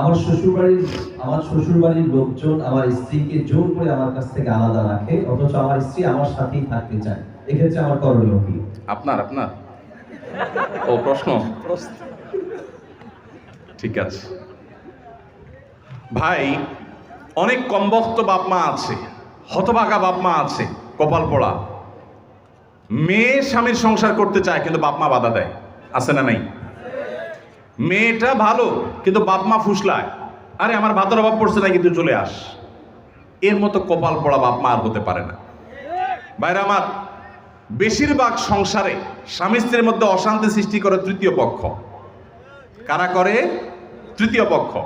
আমার শ্বশুরবাড়ির আমার শ্বশুরবাড়ির লোকজন আমার স্ত্রীকে জোর করে আমার কাছ থেকে আলাদা রাখে, অথচ আমার স্ত্রী আমার সাথেই থাকতে চায়। এক্ষেত্রে আমার করণীয় কি? আপনার আপনার? ও প্রশ্ন? ঠিক আছে। ভাই, অনেক কমবক্ত বাপ মা আছে, হতভাগা বাপ মা আছে, কপাল পড়া। মেয়ে স্বামীর সংসার করতে চায়, কিন্তু বাপ মা বাধা দেয়। আছে না নাই? মেয়েটা ভালো, কিন্তু বাপ মা ফুসলায়। আরে, আমার ভাতের অভাব পড়ছে না কিন্তু চলে আস। এর মতো কপাল পড়া বাপ মা আর হতে পারে না। বাইরে আমার, বেশিরভাগ সংসারে স্বামী স্ত্রীর মধ্যে অশান্তি সৃষ্টি করে তৃতীয় পক্ষ। কারা করে? তৃতীয় পক্ষ।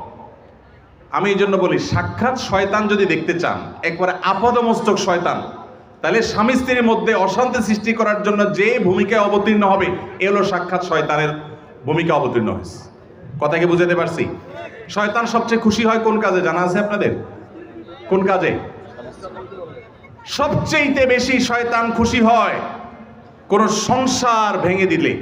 আমি এই জন্য বলি, সাক্ষাৎ শয়তান যদি দেখতে চান, একবারে আপদমস্তক শয়তান, তাহলে স্বামী স্ত্রীর মধ্যে অশান্তি সৃষ্টি করার জন্য যে ভূমিকায় অবতীর্ণ হবে, এ হলো সাক্ষাৎ শয়তানের ভূমিকা অবতীর্ণ হয়েছে। কথাকে বুঝাতে পারছি। শয়তান সবচেয়ে খুশি হয় কোন কাজে? জানা আছে আপনাদের? কোন কাজে? সবচেয়েতে বেশি শয়তান খুশি হয় কোন সংসার ভেঙে দিলে।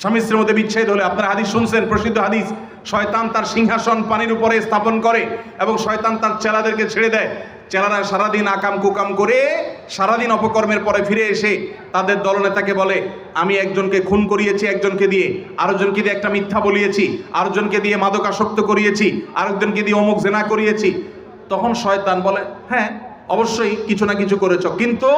স্বামী স্ত্রীর মধ্যে বিচ্ছেদ হলে আপনারা হাদিস শুনছেন, প্রসিদ্ধ হাদিস, শয়তান তার সিংহাসন পানির উপরে স্থাপন করে এবং শয়তান তার চেলাদেরকে ছেড়ে দেয়। চেলারা সারাদিন আকাম কুকাম করে সারাদিন অপকর্মের পরে ফিরে এসে তাদের দলনেতাকে বলে, আমি একজনকে খুন করিয়েছি, একজনকে দিয়ে আরেকজনকে দিয়ে একটা মিথ্যা বলিয়েছি, আরেকজনকে দিয়ে মাদকাসক্ত করিয়েছি, আরেকজনকে দিয়ে অমুক জেনা করিয়েছি। তখন শয়তান বলে হ্যাঁ অবশ্যই কিছু না কিছু করেছ, কিন্তু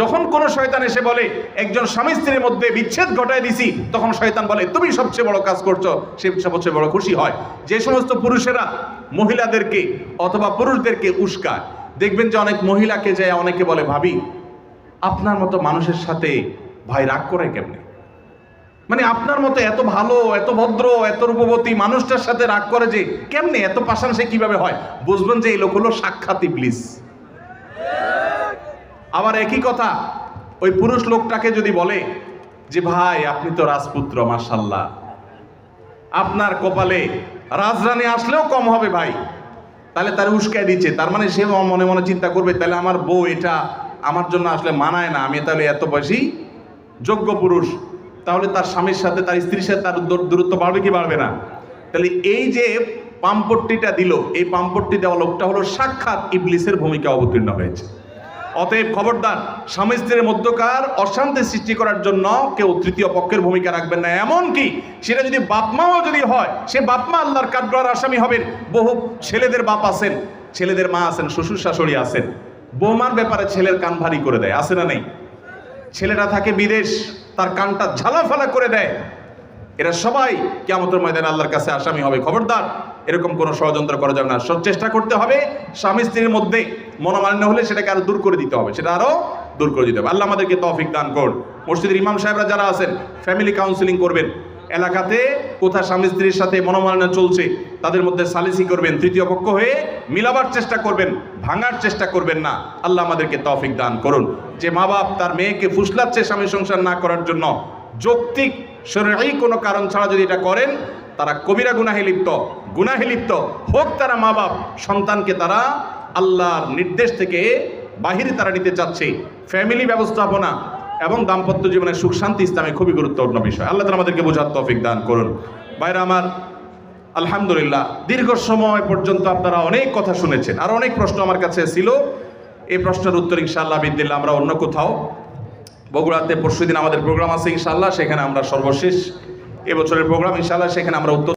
যখন কোন শয়তান এসে বলে, একজন স্বামী স্ত্রীর মধ্যে বিচ্ছেদ ঘটায় দিছি, তখন শয়তান বলে, তুমি সবচেয়ে বড় কাজ করছ, সে সবচেয়ে বড় খুশি হয়। যে সমস্ত পুরুষেরা মহিলাদেরকে অথবা পুরুষদেরকে উস্কায় দেখবেন যে অনেক মহিলাকে যায় অনেকে বলে, ভাবি, আপনার মতো মানুষের সাথে ভাই রাগ করে কেমনে? মানে আপনার মতো এত ভালো, এত ভদ্র, এত রূপবতী মানুষটার সাথে রাগ করে যে কেমনে, এত পাশান সে কীভাবে হয়? বুঝবেন যে এই লোক হলো সাক্ষাৎ ইবলিস আবার একই কথা, ওই পুরুষ লোকটাকে যদি বলে যে, ভাই, আপনি তো রাজপুত্র মার্শাল্লাহ আপনার কপালে রাজরানী আসলেও কম হবে ভাই। তাহলে তার উস্কায় দিচ্ছে। তার মানে সে মনে মনে চিন্তা করবে, তাহলে আমার বউ এটা আমার জন্য আসলে মানায় না, আমি তাহলে এত বেশি যোগ্য পুরুষ। তাহলে তার স্বামীর সাথে, তার স্ত্রীর সাথে তার দূরত্ব বাড়বে কি বাড়বে না? তাহলে এই যে পাম্পট্টিটা দিল, এই পাম্পট্টি দেওয়া লোকটা হলো সাক্ষাৎ ইবলিসের ভূমিকা অবতীর্ণ হয়েছে। অতএব খবরদার স্বামী স্ত্রীর মধ্যকার অশান্তি সৃষ্টি করার জন্য কেউ তৃতীয় পক্ষের ভূমিকা রাখবেন না। এমন কি সেটা যদি বাপমাও যদি হয়, সে বাপমা আল্লাহর কাঠগড়ার আসামি হবেন। বহু ছেলেদের বাপ আছেন, ছেলেদের মা আছেন, শ্বশুর শাশুড়ি আছেন। বৌমার ব্যাপারে ছেলের কান ভারী করে দেয়, আছে না নেই? ছেলেটা থাকে বিদেশ, তার কানটা ঝালাফালা করে দেয়। এরা সবাই কেমতের ময়দানে আল্লাহর কাছে আসামি হবে, খবরদার। এরকম কোনো ষড়যন্ত্র করা যাবে না। সব চেষ্টা করতে হবে, স্বামী স্ত্রীর মধ্যে মনোমালিন্য হলে সেটাকে আরও দূর করে দিতে হবে, সেটা আরও দূর করে দিতে হবে। আল্লাহ আমাদেরকে তৌফিক দান করুন। মসজিদের ইমাম সাহেবরা যারা আছেন ফ্যামিলি কাউন্সিলিং করবেন, এলাকাতে কোথায় স্বামী স্ত্রীর সাথে মনোমালিন্য চলছে, তাদের মধ্যে সালিসি করবেন, তৃতীয় পক্ষ হয়ে মিলাবার চেষ্টা করবেন, ভাঙার চেষ্টা করবেন না। আল্লাহ আমাদেরকে তৌফিক দান করুন। যে মা বাপ তার মেয়েকে ফুসলাচ্ছে স্বামী সংসার না করার জন্য যৌক্তিক শরীরই কোনো কারণ ছাড়া যদি এটা করেন, তারা কবিরা গুনাহে লিপ্ত। গুনাহে লিপ্ত হোক তারা মা বাপ, সন্তানকে তারা আল্লাহর নির্দেশ থেকে বাহিরে তারা নিতে চাচ্ছে। ফ্যামিলি ব্যবস্থাপনা এবং দাম্পত্য জীবনের সুখ, শান্তি ইসলামে খুবই গুরুত্বপূর্ণ বিষয়। আল্লাহ তালা আমাদেরকে বোঝার তৌফিক দান করুন। বাইরে আমার, আলহামদুলিল্লাহ, দীর্ঘ সময় পর্যন্ত আপনারা অনেক কথা শুনেছেন। আর অনেক প্রশ্ন আমার কাছে ছিল। এই প্রশ্নের উত্তর ইনশাআল্লাহ বিদ্দিল্লা আমরা অন্য কোথাও বগুড়াতে পরশুদিন আমাদের প্রোগ্রাম আছে ইনশাল্লাহ সেখানে আমরা সর্বশেষ এবছরের প্রোগ্রাম ইনশাল্লাহ সেখানে আমরা উত্তর